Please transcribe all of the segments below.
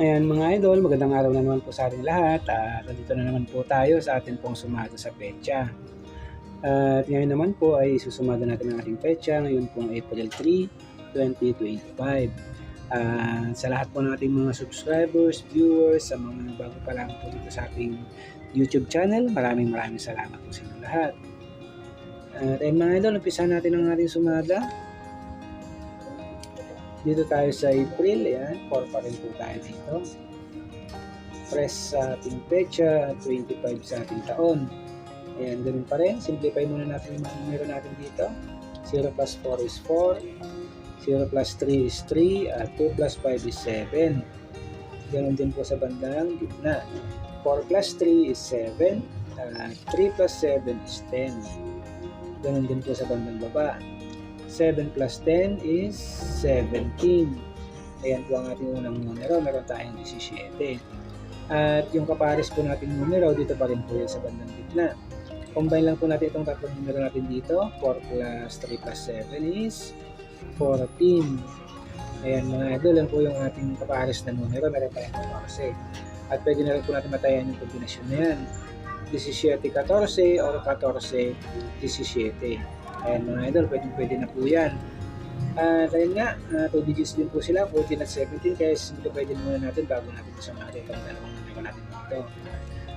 Ayan mga idol, magandang araw na naman po sa ating lahat. At nandito na naman po tayo sa ating pong sumado sa pecha. At ngayon naman po ay susumado natin ang ating pecha ngayon pong April 3, 2025. At sa lahat po ng ating mga subscribers, viewers, sa mga bago pa lang po dito sa ating YouTube channel, maraming maraming salamat po sa inyo lahat. At ayun mga idol, umpisa natin ang ating sumada. Dito tayo sa April, yan. 4 pa rin po tayo dito. Press sa ating pecha, 25 sa ating taon. Ayan, ganun pa rin. Simplify muna natin yung numero natin dito. 0 plus 4 is 4. 0 plus 3 is 3. At 2 plus 5 is 7. Ganun din po sa bandang gitna. 4 plus 3 is 7. At 3 plus 7 is 10. Ganun din po sa bandang baba. 7 plus 10 is 17. Ayan po ang ating unang numero. Meron tayong 17. At yung kapares po nating numero, dito pa rin po yan sa bandang gitna. Combine lang po natin itong tatlong numero natin dito. 4 plus 3 plus 7 is 14. Ayan mga idol, yan po yung ating kapares na numero. Meron tayong 14. At pwede na rin po natin matayan yung kombinasyon na yan. 17-14 or 14-17. Ayan mga idol, pwede, pwede na po yan. At ayun nga, 2 uh, digits din po sila, 14 at 17, kaya simplify din muna natin bago natin kasama natin itong dalawang numero natin dito.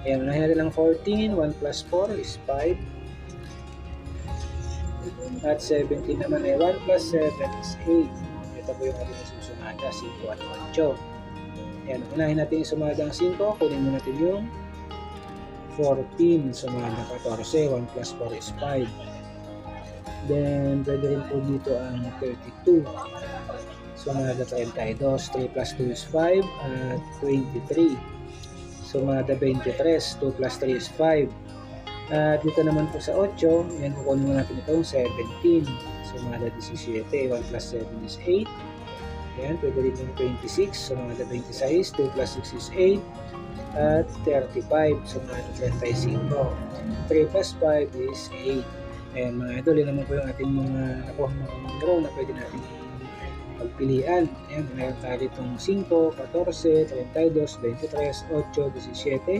Ayan, unahin natin lang 14, 1 plus 4 is 5. At 17 naman ay 1 plus 7 is 8. Ito po yung ating susumada, 5 at 8. Ayan, unahin natin yung sumada ang 5, kunin mo natin yung 14, sumada 14, 1 plus 4 is 5. Then, pwede rin po dito ang 32. Sumada 32. 3 plus 2 is 5 at 23. Sumada 23. 2 plus 3 is 5. At dito naman po sa 8, yan kukunin mo natin itong 17. Sumada 17. 1 plus 7 is 8. Yan, pwede rin yung 26. Sumada 26. 2 plus 6 is 8 at 35. Sumada 35. 3 plus 5 is 8. Ayan mga idol, yun naman po yung ating mga nakuha mga numero na pwede natin pagpilian. Ayan, meron tayo ditong 5, 14, 32, 23, 8, 17,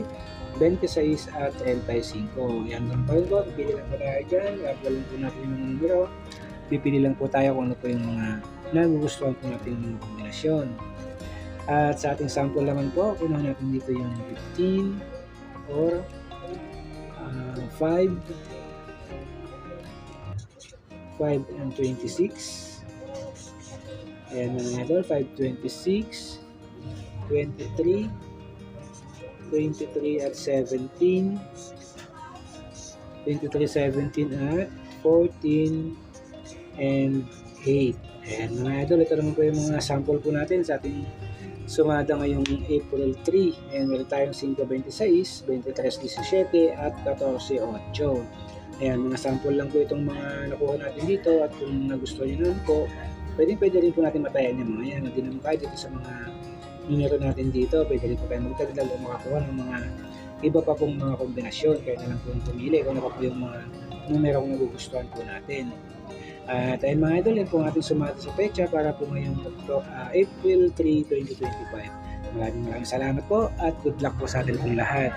26 at 35. Yan lang po yun po. Pipili lang po tayo dyan. Gagawin po natin yung mga numero. Pipili lang po tayo kung ano po yung mga nagugustuhan po natin yung kombinasyon. At sa ating sample naman po, kunan natin dito yung 15 or uh, 5 5 and 26. Ayan mga idol, 5, 26, 23, 23 at 17, 23, 17 at 14, and 8. Ayan mga idol, ito naman po yung mga sample po natin sa ating sumada ngayong April 3. Ayan, meron tayong 5.26, 23.17 at 14.8. Ayan, mga sample lang po itong mga nakuha natin dito at kung nagustuhan nyo naman po, pwede pwede rin po natin matayan yung mga yan. Hindi naman kahit dito sa mga numero natin dito, pwede rin po tayo magdagdag o makakuha ng mga iba pa pong mga kombinasyon. Kaya na lang po yung pumili kung ano po yung mga numero kung nagugustuhan po natin. At ayun mga idol, yan po ang ating sa pecha para po ngayong uh, April 3, 2025. Maraming maraming salamat po at good luck po sa atin pong lahat.